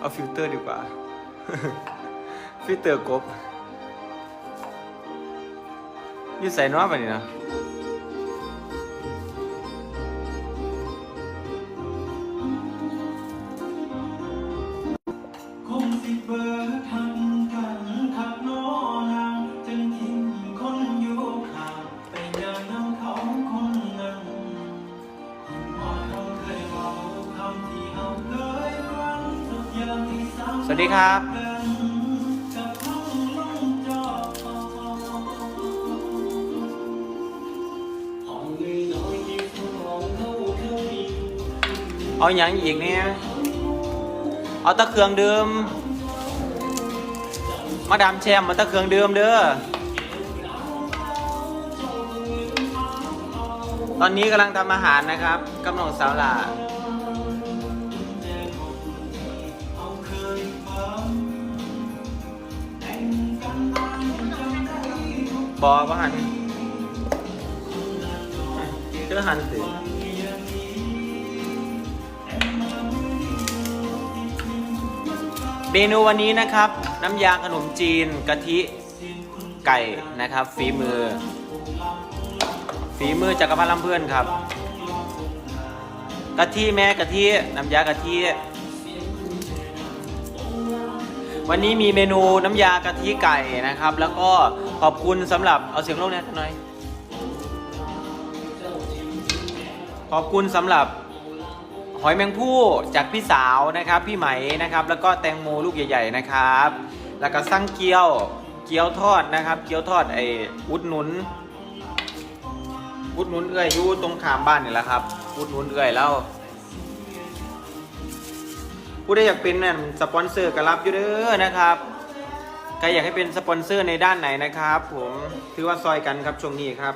เอาฟิลเตอร์ดีกว่า ฟิลเตอร์กบ อยี่ใส่น้อยไปนี่นะ วัสดีครับเอาอย่างอีกเนี่ยเอาตะเครื่องเดิมมาดามแชมมาตะเครื่องเดิมเด้อ ตอนนี้กำลังทำอาหารนะครับกับน้องสาวหลา บอว่าหันเจอหันสิเมนูวันนี้นะครับ น้ำยาขนมจีนกะทิไก่นะครับ ฝีมือ ฝีมือจักรพันธ์ลำเพื่อนครับกะทิแม่กะทิน้ำยากะทิ วันนี้มีเมนูน้ำยากะทิไก่นะครับ แล้วก็ขอบคุณสำหรับเอาเสียงโลกเนี่ยหน่อยขอบคุณสำหรับหอยแมงผู้จากพี่สาวนะครับ พี่ไหมนะครับ แล้วก็แตงโมลูกใหญ่ ๆนะครับ แล้วก็สั่งเกี๊ยวเกี๊ยวทอดนะครับ เกี๊ยวทอดไอ้อุดหนุน อุดหนุนเอื้อยอยู่ตรงขามบ้านนี่แหละครับ อุดหนุนเอื้อยแล้ว ผู้ได้อยากเป็นนั่นสปอนเซอร์ก็รับอยู่เด้อนะครับใครอยากให้เป็นสปอนเซอร์ในด้านไหนนะครับ ผมถือว่าซอยกันครับช่วงนี้ครับ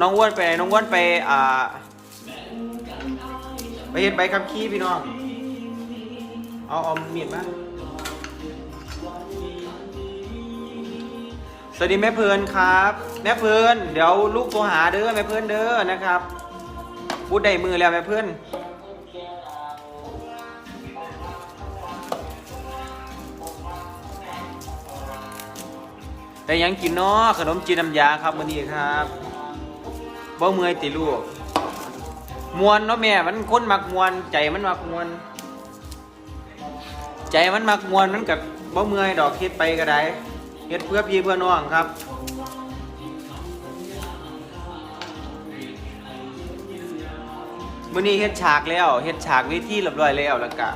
น้องอ้วนไปน้องอ้วนไปอ่าไปเห็นใบขับขี่พี่น้อง เอาเอามีดมาสวัสดีแม่เพลินครับ แม่เพลินเดี๋ยวลูกโทรหาเด้อแม่เพลินเด้อนะครับพูดได้มือแล้วแม่เพลินแต่ยังกินเนาะขนมจีนน้ำยาครับวันนี้ครับ บ่เมื่อยติลูกมวนเนาะแม่มันคนมักมวนใจมันมักมวนใจมันมักมวนมันกับบ่เมื่อยดอกเฮ็ดไปก็ได้เฮ็ดเพื่อพี่เพื่อน้องครับมื้อนี้เฮ็ดฉากแล้วเฮ็ดฉากเวทีเรียบร้อยแล้วแล้วก็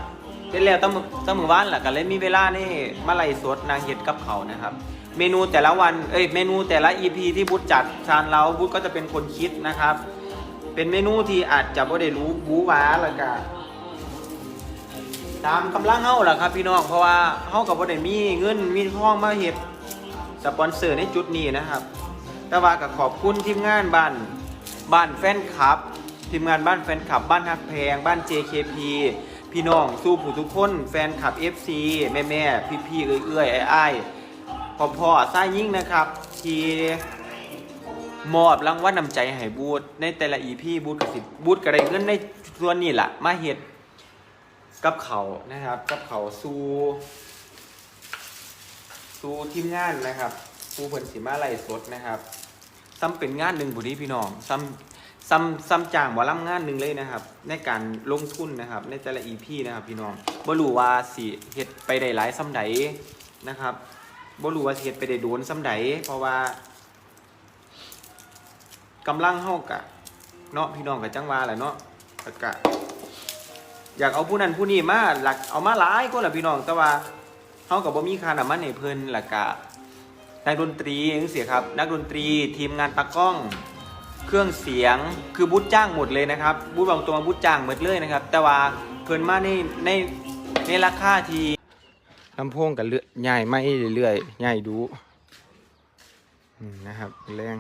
เฮ็ดแล้วตั้งมื้อตั้งมือวานล่ะก็เลยมีเวลานี่มาไล่สดนางเฮ็ดกับเขานะครับ เมนูแต่ละวัน เอ้ย เมนูแต่ละ EP ที่บุตจัดชานเราบุตก็จะเป็นคนคิดนะครับ เป็นเมนูที่อาจจะบ่ได้รู้บูหวาล้วก็ตามกำลังเฮาล่ะครับพี่น้อง เพราะว่าเฮาก็บ่ได้มีเงินมีทองมาเฮ็ดสปอนเซอร์ในจุดนี้นะครับ แต่ว่าก็ขอบคุณทีมงานบ้านบ้านแฟนคลับ ทีมงานบ้านแฟนคลับ บ้านฮักแพง บ้าน JKP พี่น้องสู้ผู้ทุกคน แฟนคลับ FC แม่แม่พี่พี่ๆเอื้อยๆไอ้ายๆพ่อ พ่อๆซ้ายยิ่งนะครับ ที่มอบรางวัลนำใจให้บูธในแต่ละ EP บูธกับสิบูธก็ได้เงินในส่วนนี้แหละมาเฮ็ดกับเขานะครับ กับเขาสู้สู้ทีมงานนะครับผู้เพิ่นสิมาไล่สดนะครับซ้ำเป็นงานหนึ่งบุรีพี่น้องซ้ำซ้ำซ้ำจ้างหมอลำงานหนึ่งเลยนะครับ ในการลงทุนนะครับ ในแต่ละอีพีนะครับ พี่น้องบ่รู้ว่าสิเฮ็ดไปได้หลายซ้ำใดนะครับ บ่รู้ว่าสิเฮ็ดไปได้โดนซ้ำใดเพราะว่ากำลังเฮากะเนาะพี่น้องกับจังว่าแหละเนาะแล้วกะ อยากเอาผู้นั้นผู้นี้มาหลักเอามาหลายก็แหละพี่น้อง แต่ว่าเฮากับบ่มีค่าน้ำมันให้เพิ่นแล้วกะนักดนตรียังเสียครับ นักดนตรีทีมงานตากล้อง เครื่องเสียงคือบูธจ้างหมดเลยนะครับบูธบางตัวบูธจ้างหมดเลยนะครับ แต่ว่าเพิ่นมาในในในราคาที่ ลำโพงกับเลื่อยใหญ่ไม่เรื่อยๆใหญ่ดูนะครับแรง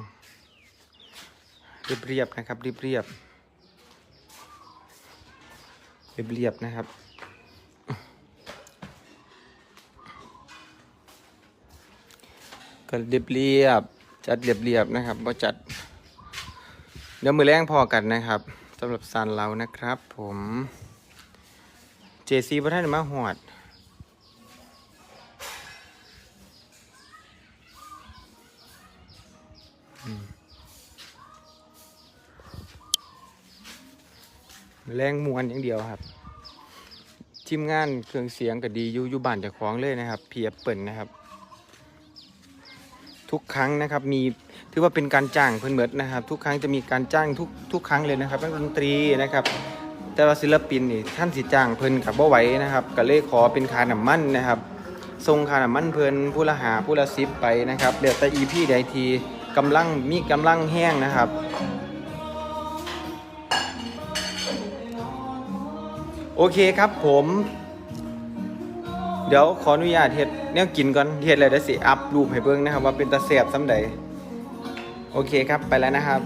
เรียบเรียบๆนะครับเรียบเรียบเรียบเรียบๆนะครับก็เรียบเรียบๆจัดเรียบเรียบๆนะครับว่าจัดเดี๋ยวมือแรงพอกันนะครับสำหรับซันเรานะครับ ผมเจซีพระท่านมาหอด แรงมวนอย่างเดียวครับ ทีมงานเครื่องเสียงก็ดีอยู่อยู่บ้านจ้าของเลยนะครับ เพียบเปิ่นนะครับ ทุกครั้งนะครับ มีถือว่าเป็นการจ้างเพิ่นเบิดนะครับ ทุกครั้งจะมีการจ้างทุกทุกครั้งเลยนะครับนักดนตรีนะครับ แต่ว่าศิลปินนี่ท่านสิจ้างเพิ่นกับบ่ไหวนะครับก็เลยขอเป็นคาน้ำมันนะครับส่งคาน้ำมันเพิ่นผู้ละหาผู้ละสิบไปนะครับเดี๋ยวแต่ EP ใดทีกำลังมีกำลังแห้งนะครับ โอเคครับผม เดี๋ยวขออนุญาตเฮ็ดเนี่ยกินก่อนเฮ็ดอะไรได้สิอัพรูปให้เบิ่งนะครับ ว่าเป็นตาแสบซ้ำใดโอเคครับไปแล้วนะครับ